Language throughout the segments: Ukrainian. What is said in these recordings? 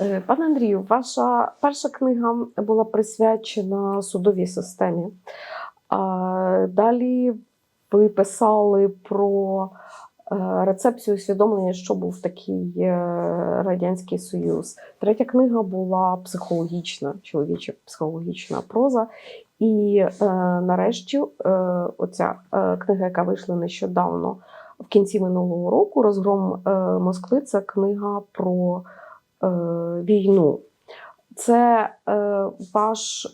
Е, Пане Андрію, ваша перша книга була присвячена судовій системі. Далі ви писали про е, рецепцію усвідомлення, що був такий е, Радянський Союз. Третя книга була психологічна, чоловіча психологічна проза. І нарешті, оця книга, яка вийшла нещодавно в кінці минулого року, розгром Москви, це книга про війну. Це е, ваш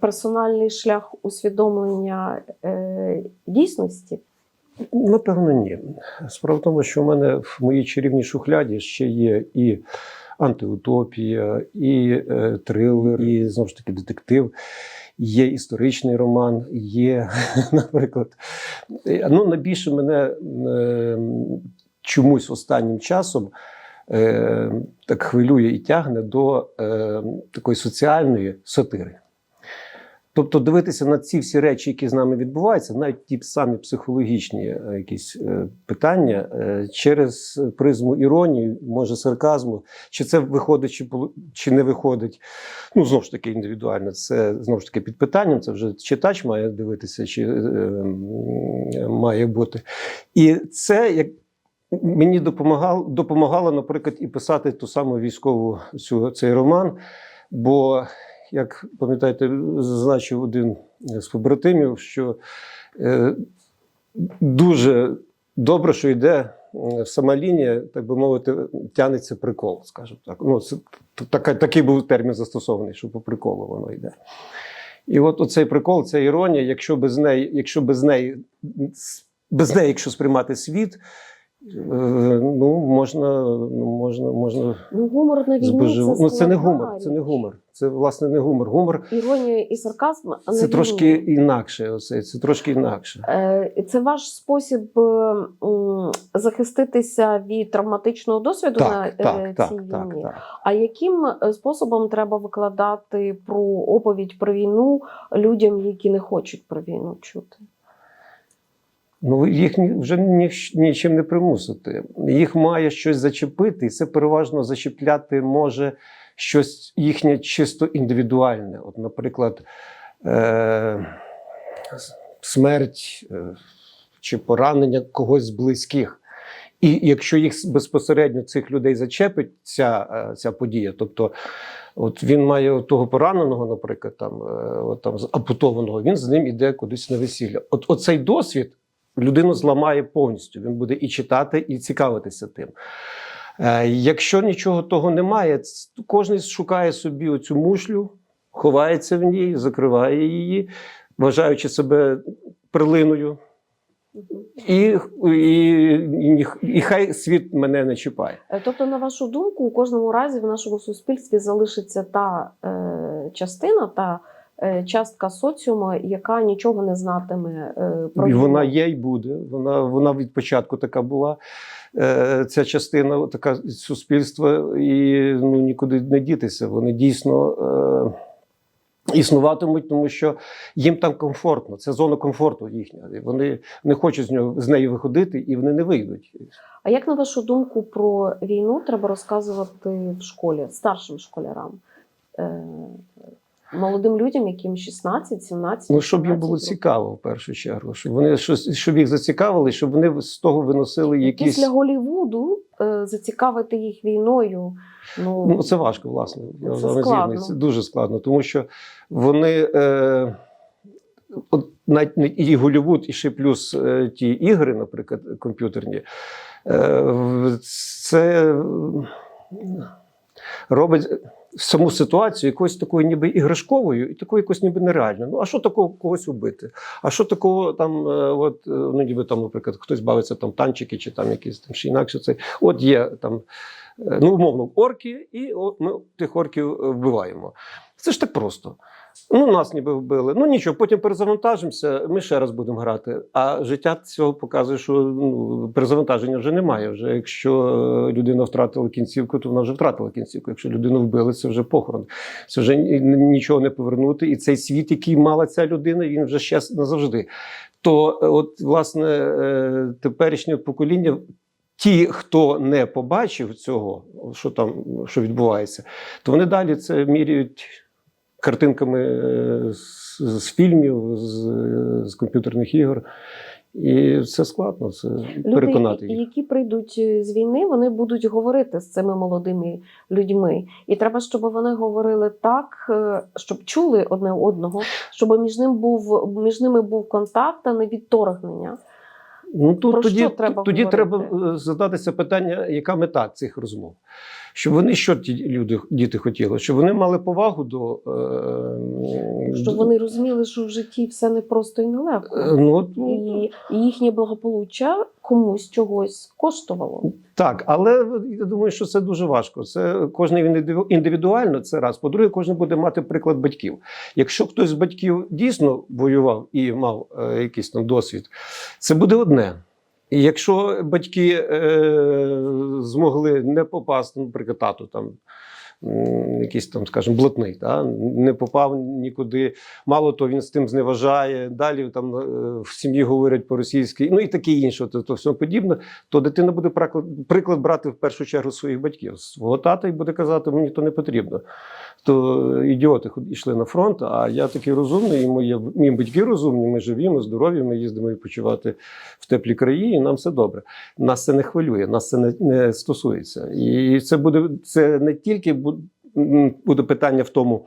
персональний шлях усвідомлення е, дійсності. Напевно, ні. Справа в тому, що в мене в моїй чарівній шухляді ще є і антиутопія, і е, трилер, і знову ж таки детектив. Є історичний роман, є, наприклад. е, Ну, найбільше мене е, чомусь останнім часом е, так хвилює і тягне до е, такої соціальної сатири. Тобто дивитися на ці всі речі, які з нами відбуваються, навіть ті самі психологічні е, якісь е, питання е, через призму іронії, може сарказму, чи це виходить, чи, чи не виходить. Ну, знову ж таки, індивідуально. Це знову ж таки під питанням. Це вже читач має дивитися, чи е, має бути. І це як. Мені допомагало, допомагало, наприклад, і писати ту саму військову цю, цей роман. Бо, як пам'ятаєте, зазначив один з побратимів, що е, дуже добре, що йде е, сама лінія, так би мовити, тянеться прикол, скажімо так. Ну, це т- така, такий був термін застосований, що по приколу воно йде. І от оцей прикол, ця іронія, якщо без неї, якщо без неї, без неї, якщо сприймати світ, ну, можна, ну, можна, можна Ну, гумор на війні збожив. це, Ну, це не гумор, це не гумор. Це власне не гумор. Гумор Іронія і сарказм а на це війні. трошки інакше. Оце, це трошки інакше. Е, Це ваш спосіб е, захиститися від травматичного досвіду на Так, е, так, так, цій так, війні. так. А яким е, способом треба викладати про оповідь про війну людям, які не хочуть про війну чути? Ну, їх вже нічим не примусити. Їх має щось зачепити, і це переважно зачіпляти може щось їхнє чисто індивідуальне. От, наприклад, е- смерть е- чи поранення когось з близьких. І якщо їх безпосередньо цих людей зачепить ця, е, ця подія, тобто от він має того пораненого, наприклад, там, е, от там ампутованого, він з ним іде кудись на весілля. От оцей досвід людину зламає повністю. Він буде і читати, і цікавитися тим. Е, якщо нічого того немає, кожен шукає собі оцю мушлю, ховається в ній, закриває її, вважаючи себе перлиною. І, і, і, і хай світ мене не чіпає. Е, Тобто, на вашу думку, у кожному разі в нашому суспільстві залишиться та е, частина, та частка соціуму, яка нічого не знатиме е, про І вона є і буде. Вона, вона від початку така була. Е, ця частина така суспільства, і ну, нікуди не дітися. Вони дійсно е, існуватимуть, тому що їм там комфортно. Це зона комфорту їхня. Вони не хочуть з нього з неї виходити, і вони не вийдуть. А як на вашу думку про війну треба розказувати в школі старшим школярам? Молодим людям, яким 16, 17, Ну, щоб їм було років. цікаво в першу чергу, щоб вони щось, щоб їх зацікавили, щоб вони з того виносили якісь. Після Голівуду е, зацікавити їх війною. Ну, Ну, це важко, власне. Я Це з вами складно. згідний. Це дуже складно, тому що вони. Е, от навіть не і Голівуд, і ще плюс е, ті ігри, наприклад, комп'ютерні, е, в- це е, робить саму ситуацію якоюсь такою ніби іграшковою і такою якось ніби нереальною. Ну, а що такого когось убити? А що такого там, е, от, е, ну ніби там, наприклад, хтось бавиться там танчики чи там якісь там ще інакше це. От є там, е, ну, умовно, орки, і от ми тих орків вбиваємо. Це ж так просто. Ну, нас ніби вбили. Ну нічого, потім перезавантажимося, ми ще раз будемо грати. А життя цього показує, що ну, перезавантаження вже немає. Вже якщо е, людина втратила кінцівку, то вона вже втратила кінцівку. Якщо людину вбили, це вже похорон. Це вже нічого не повернути. І цей світ, який мала ця людина, він вже щас назавжди. То, е, от, власне, е, теперішнє покоління ті, хто не побачив цього, що там що відбувається, то вони далі це міряють картинками е, з, з фільмів, з, з комп'ютерних ігор. І це складно, це переконати їх. які прийдуть е, з війни, вони будуть говорити з цими молодими людьми. І треба, щоб вони говорили так, е, щоб чули одне одного, щоб між ним був між ними був контакт, а не відторгнення. Ну тут Про тоді, що треба тоді говорити? треба задатися питання, яка мета цих розмов. Щоб вони що ті люди, діти хотіли? Щоб вони мали повагу до. Е, Щоб до- вони розуміли, що в житті все не просто і нелегко. Е, ну, от, І їхнє благополуччя комусь чогось коштувало. Так, але я думаю, що це дуже важко. Це кожен індивіду- індивідуально, це раз. По-друге, кожен буде мати приклад батьків. Якщо хтось з батьків дійсно воював і мав е, якийсь там досвід, це буде одне. Якщо батьки е, змогли не попасти, наприклад, тату там. Якийсь там, скажімо, блатний, та? не попав нікуди. Мало того, він з тим зневажає. Далі там е, в сім'ї говорять по-російськи, ну і таке інше, то, то все подібне то дитина буде приклад, брати в першу чергу своїх батьків, свого тата і буде казати, мені то не потрібно. То ідіоти йшли на фронт, а я такий розумний, і мої, мої батьки розумні, ми живі, ми здорові, ми їздимо відпочивати в теплі краї, і нам все добре. Нас це не хвилює, нас це не, не стосується. І це буде це не тільки бу- м, буде питання в тому,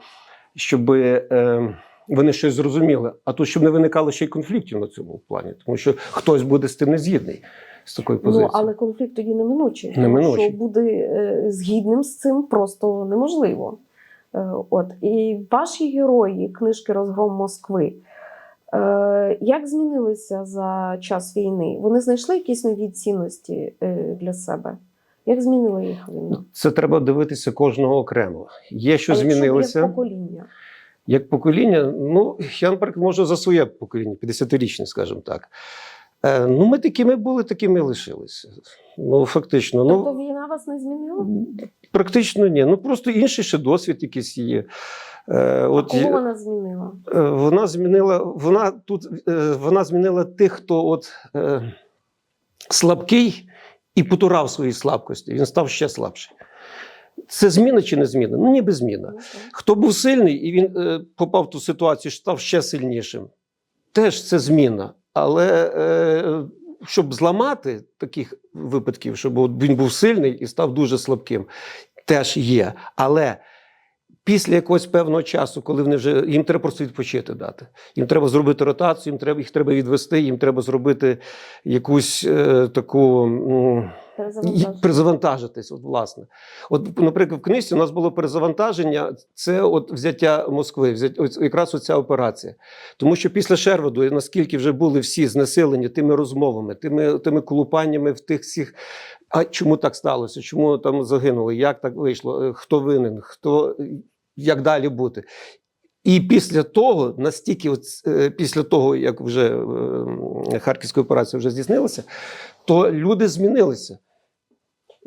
щоб е, вони щось зрозуміли, а то щоб не виникало ще й конфліктів на цьому плані, тому що хтось буде з тим не згідний з такої позиції. Ну але конфлікт тоді неминучий. тому Неминучий. Що буде е, згідним з цим просто неможливо. Е, От і ваші герої книжки Розгром Москви. Як змінилися за час війни? Вони знайшли якісь нові цінності для себе? Як змінила їх війна? Це треба дивитися кожного окремо. Є, що а змінилося. як покоління? Як покоління, ну я, наприклад, можу за своє покоління, 50-річне, скажімо так. Е, ну, ми такими були, такими лишилися. Ну, фактично, Тобто ну війна вас не змінила? практично ні. Ну просто інший ще досвід якийсь є. Е, А кого вона змінила? е, вона змінила, вона тут е, вона змінила тих, хто от е, слабкий і потурав свої слабкості. Він став ще слабший. Це зміна чи не зміна? Ну, ніби зміна. Ну. Хто був сильний і він е, попав в ту ситуацію, що став ще сильнішим, теж це зміна. Але е, щоб зламати таких випадків, щоб він був сильний і став дуже слабким, теж є. Але після якогось певного часу, коли вони вже їм треба просто відпочити дати. Їм треба зробити ротацію, їм треба їх треба відвести, їм треба зробити якусь е, таку. м, і Перезавантаження. перезавантажитись, от власне. От, наприклад, в книжці у нас було перезавантаження, це от взяття Москви, взять, ось якраз оця операція. Тому що після Шерводу, наскільки вже були всі знесилені тими розмовами, тими, тими колупаннями в тих всіх. А чому так сталося? Чому там загинули? Як так вийшло? Е, Хто винен? Хто як далі бути? І після того, настільки, от, е, після того, як вже е, Харківська операція вже здійснилася, то люди змінилися.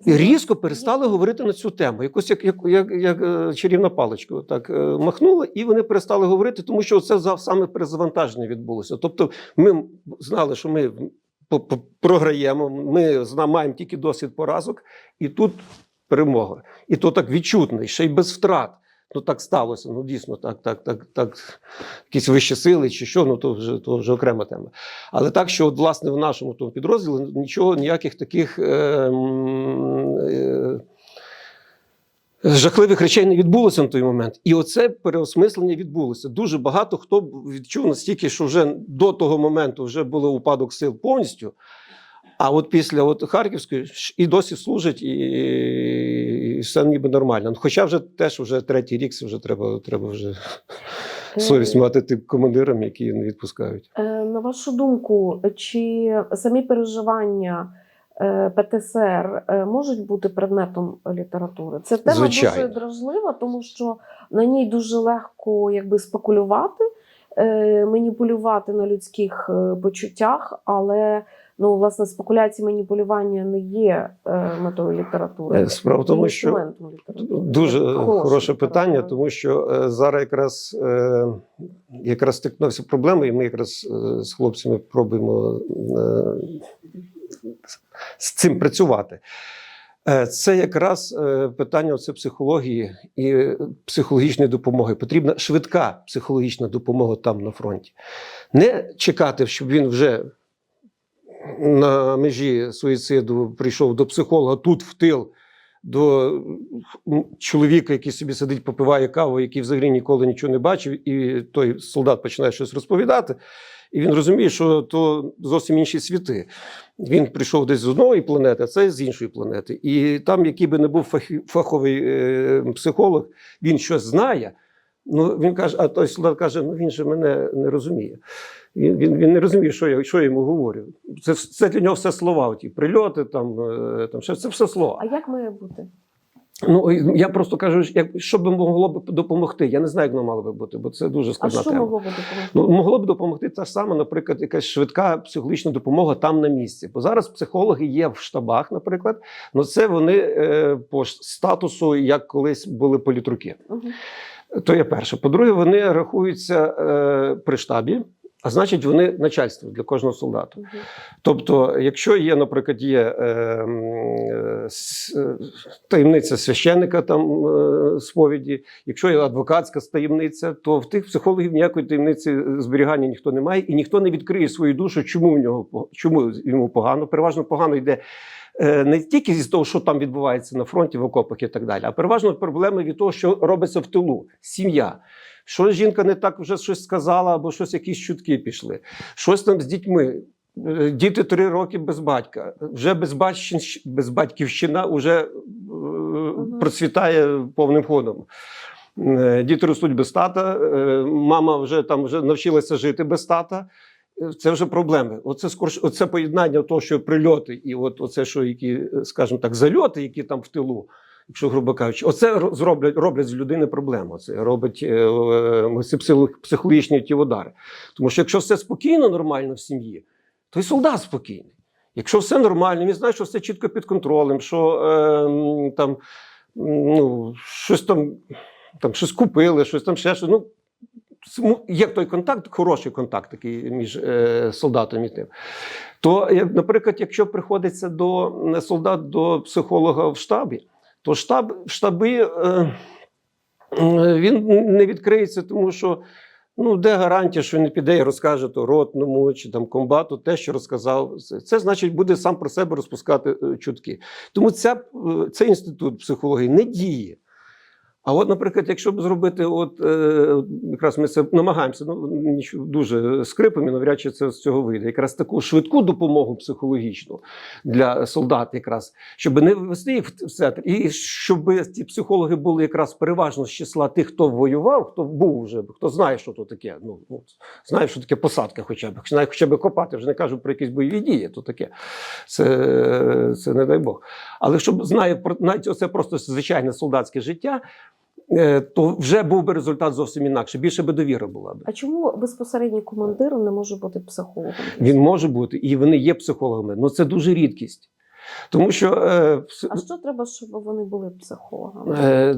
І різко перестали говорити на цю тему. Якось як, як, як, як е, чарівна паличка так махнула, і вони перестали говорити, тому що це за- саме перезавантаження відбулося. Тобто, ми знали, що ми програємо, ми маємо тільки досвід поразок, і тут перемога. І то так відчутно, ще й без втрат. Ну так сталося. Ну дійсно, так, так, так, так. Якісь вищі сили чи що, ну то вже то вже окрема тема. Але так, що от, власне в нашому тому підрозділі нічого, ніяких таких е, е, жахливих речей не відбулося на той момент. І оце переосмислення відбулося. Дуже багато хто відчув настільки, що вже до того моменту вже було упадок сил повністю. А от після от Харківської і досі служить, і, і все ніби нормально. Хоча вже теж вже третій рік вже треба, треба вже совість мати тим командирам, які не відпускають. Е, На вашу думку, чи самі переживання е, ПТСР е, можуть бути предметом літератури? Це тема Звичайно. дуже дражлива, тому що на ній дуже легко якби спекулювати, маніпулювати на людських почуттях, але ну, власне, спекуляції маніпулювання не є е, метою літератури. Е, Справа в тому, що літератури. Дуже хороше питання, тому що е, зараз якраз, е, якраз стикнувся проблемою, і ми якраз е, з хлопцями пробуємо е, з цим працювати. Це якраз питання оце психології і психологічної допомоги. Потрібна швидка психологічна допомога там на фронті. Не чекати, щоб він вже на межі суїциду прийшов до психолога тут в тил, до чоловіка, який собі сидить, попиває каву, який взагалі ніколи нічого не бачив, і той солдат починає щось розповідати. І він розуміє, що то зовсім інші світи. Він прийшов десь з одної планети, а це з іншої планети. І там, який би не був фаховий е, психолог, він щось знає. Ну, він каже, а той солдат каже: ну він же мене не розуміє. Він, він, він не розуміє, що я, що я йому говорю. Це, це для нього все слова. Оті прильоти, там, е, там ще це все слова. А як має бути? Ну я просто кажу, як що би могло б допомогти. Я не знаю, як воно мало би бути, бо це дуже А що тема. могло би допомогти? Ну, могло б допомогти та ж сама, наприклад, якась швидка психологічна допомога там на місці. Бо зараз психологи є в штабах, наприклад, але це вони е, по статусу, як колись були політруки. Мгм. То є перше. По-друге, вони рахуються е, при штабі, а значить, вони начальство для кожного солдата. Мгм. Тобто, якщо є, наприклад, є е, е, е, таємниця священника там е, сповіді, якщо є адвокатська таємниця, то в тих психологів ніякої таємниці зберігання ніхто не має, і ніхто не відкриє свою душу, чому в нього чому йому погано. Переважно погано йде. Е, Не тільки з того, що там відбувається на фронті, в окопах і так далі, а переважно проблеми від того, що робиться в тилу, сім'я. Що жінка не так вже щось сказала, або щось якісь чутки пішли, щось там з дітьми. Е, Діти три роки без батька. Вже безбатьківщ- безбатьківщина вже е, процвітає повним ходом. Діти ростуть без тата, мама вже там вже навчилася жити без тата. Це вже проблеми. Оце скорш, оце поєднання того, що прильоти, і от оце, що які, е, скажімо так, зальоти, які там в тилу, якщо грубо кажучи, оце зроблять, роблять з людини проблему. Це робить е, е, психологічні ті удари. Тому що якщо все спокійно, нормально в сім'ї, то й солдат спокійний. Якщо все нормально, він знає, що все чітко під контролем, що е, там ну, щось там, там щось купили, щось там ще щось. Ну, є той контакт, хороший контакт такий між е, солдатом і тим. То, наприклад, якщо приходиться до е, солдат до психолога в штабі, то штаб, штаби е, е, він не відкриється, тому що ну, де гарантія, що він піде і розкаже то ротному чи там комбату те, що розказав. Це, це значить буде сам про себе розпускати е, чутки. Тому ця, е, цей інститут психології не діє. А от, наприклад, якщо б зробити, от е, якраз ми це намагаємося, ну дуже скрипом, і навряд чи це з цього вийде. Якраз таку швидку допомогу психологічну для солдат, якраз щоб не ввести їх в центр, і щоб ці психологи були якраз переважно з числа тих, хто воював, хто був вже, хто знає, що то таке. Ну, ну знає, що таке посадка, хоча б знає, хоча б копати. Вже не кажу про якісь бойові дії, то таке. Це, це не дай Бог. Але щоб знає про навіть оце просто звичайне солдатське життя. Е, То вже був би результат зовсім інакше. Більше би довіра була б. А чому безпосередній командир не може бути психологом? Він може бути, і вони є психологами. але це дуже рідкість. Тому що е, А що треба, щоб вони були психологами? Е,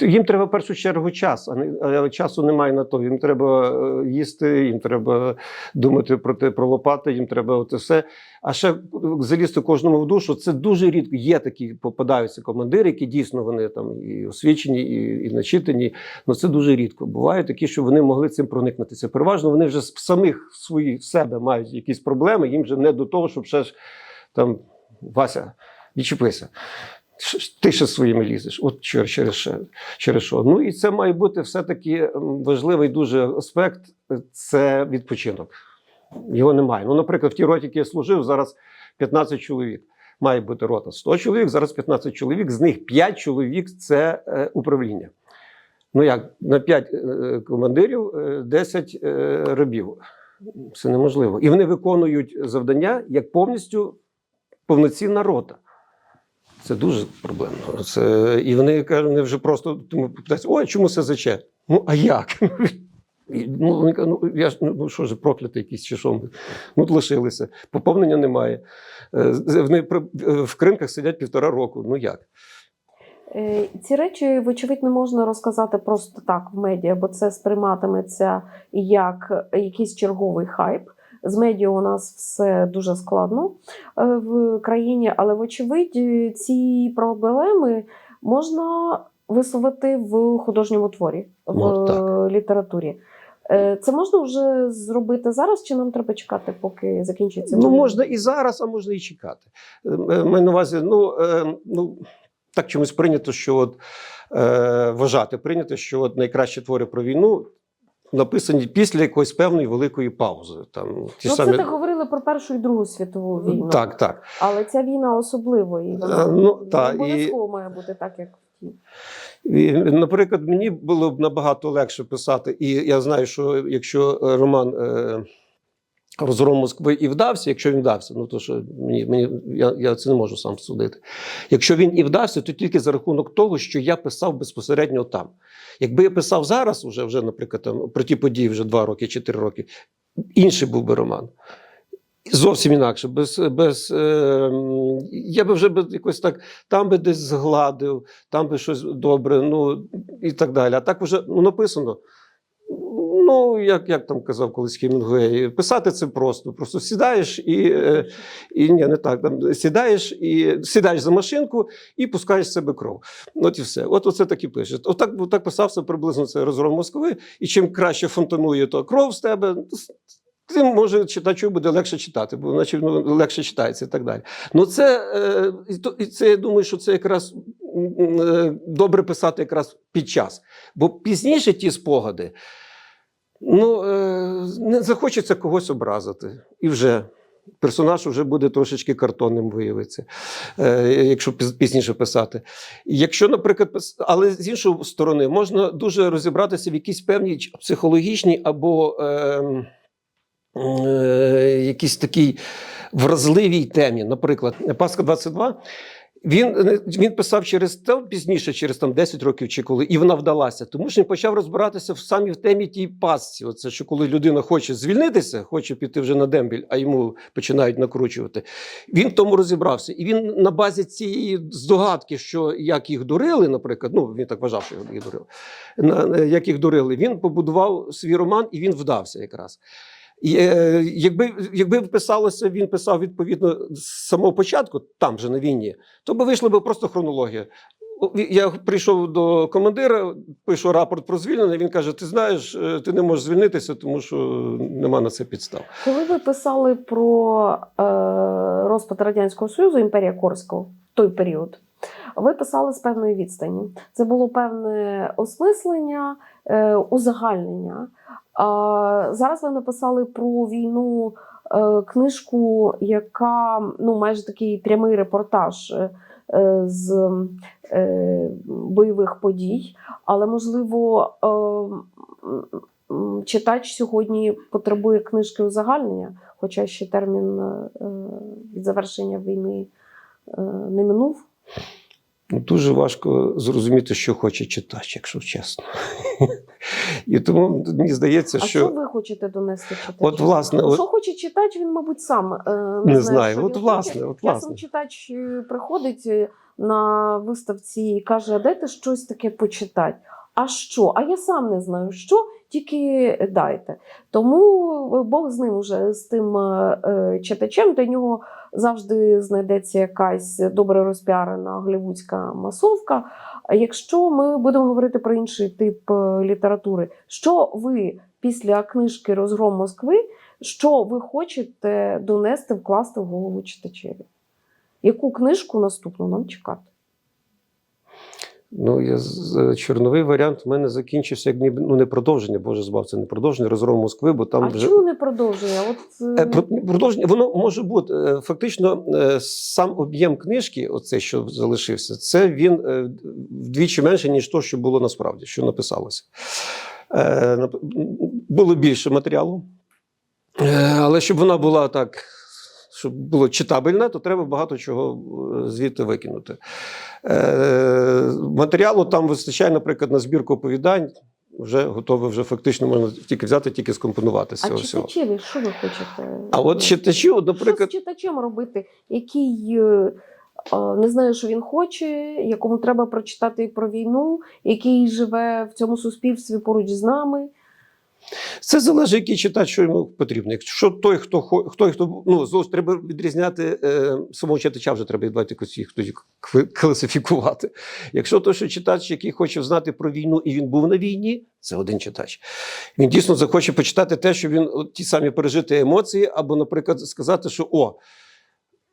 Їм треба в першу чергу час, а не часу немає на то. Їм треба е, їсти, їм треба думати про те, про лопати, їм треба оце все. А ще залізти кожному в душу. Це дуже рідко. Є такі попадаються командири, які дійсно вони там і освічені, і, і начитані. але це дуже рідко. Бувають такі, що вони могли цим проникнутися. Переважно вони вже з самих свої себе мають якісь проблеми. Їм вже не до того, щоб ще ж там Вася, відчепися. Ти ще своїми лізеш, от через, через, що-. Ну і це має бути все-таки важливий дуже аспект це відпочинок. Його немає. Ну, наприклад, в тій роті, якій я служив, зараз 15 чоловік. Має бути рота 100 чоловік, зараз 15 чоловік, з них 5 чоловік це е, управління. Ну як, на 5 е, командирів, е, 10 е, рабів. Це неможливо. І вони виконують завдання як повністю повноцінна рота. Це дуже проблемно. Це, і вони кажуть, вони вже просто питаються, ой, чому СЗЧ? Ну, а як? Ну, ну, я ж ну що ж, проклятий якийсь чи що? Ну, лишилися. Поповнення немає. Е, Вони в кринках сидять півтора року. Ну як? Е, Ці речі, вочевидь, не можна розказати просто так в медіа, бо це сприйматиметься як якийсь черговий хайп. З медіа у нас все дуже складно е, в країні, але вочевидь ці проблеми можна висловити в художньому творі, в Ну, так. літературі. Е, Це можна вже зробити зараз, чи нам треба чекати, поки закінчиться Ну, можна і зараз, а можна і чекати. Е, Маю на увазі, ну, ну так чомусь прийнято, що от, вважати прийнято, що от найкращі твори про війну написані після якоїсь певної великої паузи. Там, ті Ну, самі... це так говорили про Першу і Другу світову війну. Так, так. Але ця війна особливо і вона Е, ну, та, обов'язково має бути так, як в. І, наприклад, мені було б набагато легше писати, і я знаю, що якщо роман е, Розгром Москви і вдався, якщо він вдався, ну то що мені, мені я, я це не можу сам судити. Якщо він і вдався, то тільки за рахунок того, що я писав безпосередньо там. Якби я писав зараз, уже, вже, наприклад, там, про ті події вже два роки, чотири роки, інший був би роман. Зовсім інакше, без, без, е, я би вже би якось так, там би десь згладив, там би щось добре, ну і так далі. А так вже ну, написано. Ну, як, як там казав колись Хемінгуей, писати це просто. Просто сідаєш і, е, і ні, не так. Там, сідаєш і сідаєш за машинку і пускаєш з себе кров. От і все. От оце так і пише. Отак, отак писався приблизно це розгром Москви. І чим краще фонтанує то кров з тебе, тим може читачу буде легше читати, бо наче ну, легше читається і так далі. Ну це, е, і це я думаю, що це якраз е, добре писати якраз під час. Бо пізніше ті спогади, ну е, не захочеться когось образити. І вже. Персонаж вже буде трошечки картонним виявиться, е, якщо пізніше писати. Якщо, наприклад, але з іншої сторони, можна дуже розібратися в якійсь певній психологічній або е, е, якійсь такій вразливій темі. Наприклад, Пасха 22. Він, е, він писав через те пізніше, через там 10 років чи коли, і вона вдалася. Тому що він почав розбиратися в самі в темі тій пасці. Оце що коли людина хоче звільнитися, хоче піти вже на дембіль, а йому починають накручувати. Він тому розібрався. І він на базі цієї здогадки, що як їх дурили, наприклад, ну він так вважав, що їх дурили, як їх дурили, він побудував свій роман і він вдався якраз. Е, якби, якби писалося, він писав відповідно з самого початку, там же на війні, то би вийшла би просто хронологія. Я прийшов до командира, пишу рапорт про звільнення. Він каже: Ти знаєш, е, ти не можеш звільнитися, тому що нема на це підстав. Коли ви писали про е, розпад Радянського Союзу, імперія Корського той період, ви писали з певної відстані. Це було певне осмислення, е, узагальнення. Зараз ви написали про війну е, книжку, яка ну, майже такий прямий репортаж е, е, з бойових подій. Але, можливо, читач сьогодні потребує книжки узагальнення, хоча ще термін від завершення війни не минув. Ну, Дуже важко зрозуміти, що хоче читач, якщо чесно. І тому мені здається, А що що ви хочете донести читачу? От, власне, Ну, от- що хоче читач, він, мабуть, сам е, не, не знає, знаю. що От він власне, хоче. от Часом читач е, приходить е, на виставці і каже: а дайте щось таке почитати. А що? А я сам не знаю, що, тільки дайте. Тому Бог з ним уже з тим е, е, читачем, для нього завжди знайдеться якась добре розпіарена голівудська масовка. Якщо ми будемо говорити про інший тип е, літератури, що ви після книжки Розгром Москви, що ви хочете донести, вкласти в голову читачеві? Яку книжку наступну нам чекати? Ну, я, з- чорновий варіант в мене закінчився як ніби ну, не продовження, Боже збав, це не продовження розгром Москви, бо там а вже. чому не продовжує? От, е, Е, про- Продовження воно може бути Е, фактично е, сам об'єм книжки, оце що залишився, це він е, вдвічі менше, ніж то, що було насправді, що написалося. Е, Було більше матеріалу, Е, але щоб вона була так, щоб було читабельна, то треба багато чого е, звідти викинути. Е, Матеріалу там вистачає, наприклад, на збірку оповідань. Вже готове, вже фактично можна тільки взяти, тільки скомпонувати з а цього всього. читачеві, що ви хочете? А от читачі, от, Що з читачем робити, який е, не знає, що він хоче, якому треба прочитати про війну, який живе в цьому суспільстві поруч з нами? Це залежить, який читач, що йому потрібно. Якщо той, хто хто, хто ну знову треба відрізняти е, самого читача, вже треба відбувати їх тоді класифікувати. Якщо той, що читач, який хоче знати про війну, і він був на війні, це один читач. Він дійсно захоче почитати те, що він от, ті самі пережити емоції, або, наприклад, сказати, що о.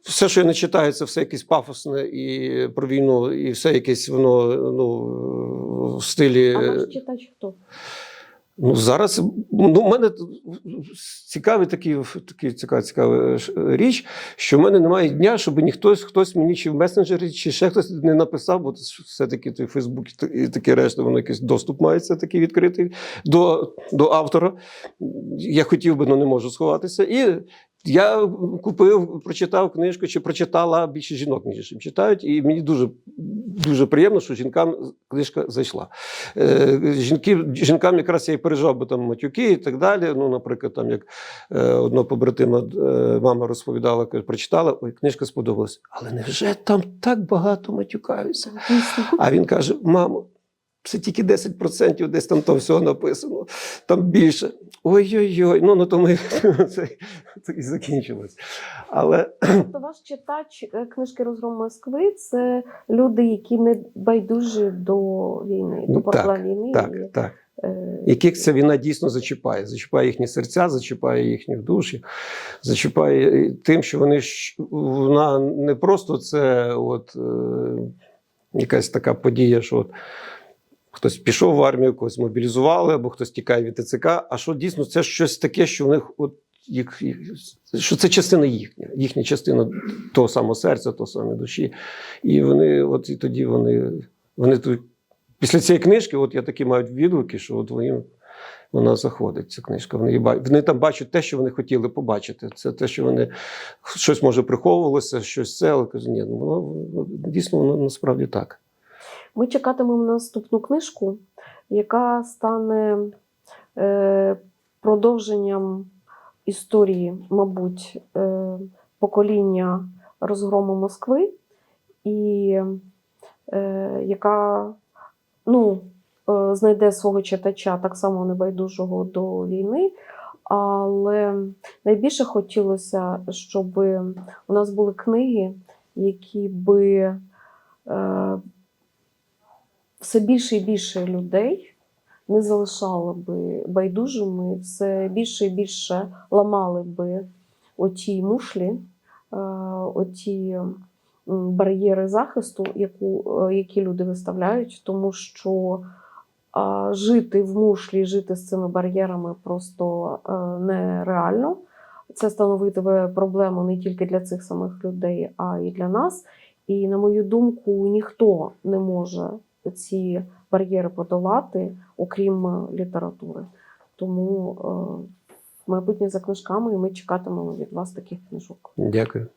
Все, що я не читаю, це все якесь пафосне і про війну, і все якесь воно ну, в стилі. А ваш читач хто? Ну, зараз ну, в мене цікавий такий, такий цікава, цікава річ, що в мене немає дня, щоб ніхто хтось мені чи в месенджері, чи ще хтось не написав, бо все-таки той Фейсбук і таке решта, воно якийсь доступ мається такий відкритий до, до автора. Я хотів би, але не можу сховатися. І я купив, прочитав книжку, чи прочитала більше жінок, ніж чим читають, і мені дуже, дуже приємно, що жінкам книжка зайшла. Е, жінки, жінкам якраз я і пережав, бо там матюки і так далі. Ну, наприклад, там як е, одного побратима е, мама розповідала, каже, прочитала, ой, книжка сподобалась. Але невже там так багато матюкаються? А він каже: мамо, це тільки 10% десь там того всього написано, там більше. Ой-ой-ой, ну на тому і- це, це і закінчилось. Але Тобто ваш читач е, книжки Розгром Москви це люди, які не байдужі до війни, Ну, до порогла так, війни. так, так. е, яких ця війна дійсно зачіпає. Зачіпає їхні серця, зачіпає їхні душі, зачіпає тим, що вони вона не просто це от, е, якась така подія, що от, хтось пішов в армію, когось мобілізували, або хтось тікає від ТЦК, а що дійсно це щось таке, що в них от. Їх, що це частина їхня, їхня частина того самого серця, того самої душі. І вони, от і тоді вони, вони тут Після цієї книжки, от я такі мають відгуки, що от вони, вона заходить, ця книжка. Вони, вони там бачать те, що вони хотіли побачити. Це те, що вони щось може приховувалося, щось це, але кажу, ні, ну воно дійсно воно насправді так. Ми чекатимемо наступну книжку, яка стане е, продовженням історії, мабуть, е, покоління розгрому Москви, і е, яка ну, е, знайде свого читача так само небайдужого до війни. Але найбільше хотілося, щоб у нас були книги, які би е, все більше і більше людей не залишали би байдужими, все більше і більше ламали би оті мушлі, е, оті бар'єри захисту, яку, е, які люди виставляють, тому що жити в мушлі, жити з цими бар'єрами просто е, нереально. Це становитиме проблему не тільки для цих самих людей, а й для нас. І, на мою думку, ніхто не може ці бар'єри подолати, окрім е, літератури. Тому е, майбутнє за книжками, і ми чекатимемо від вас таких книжок. Дякую.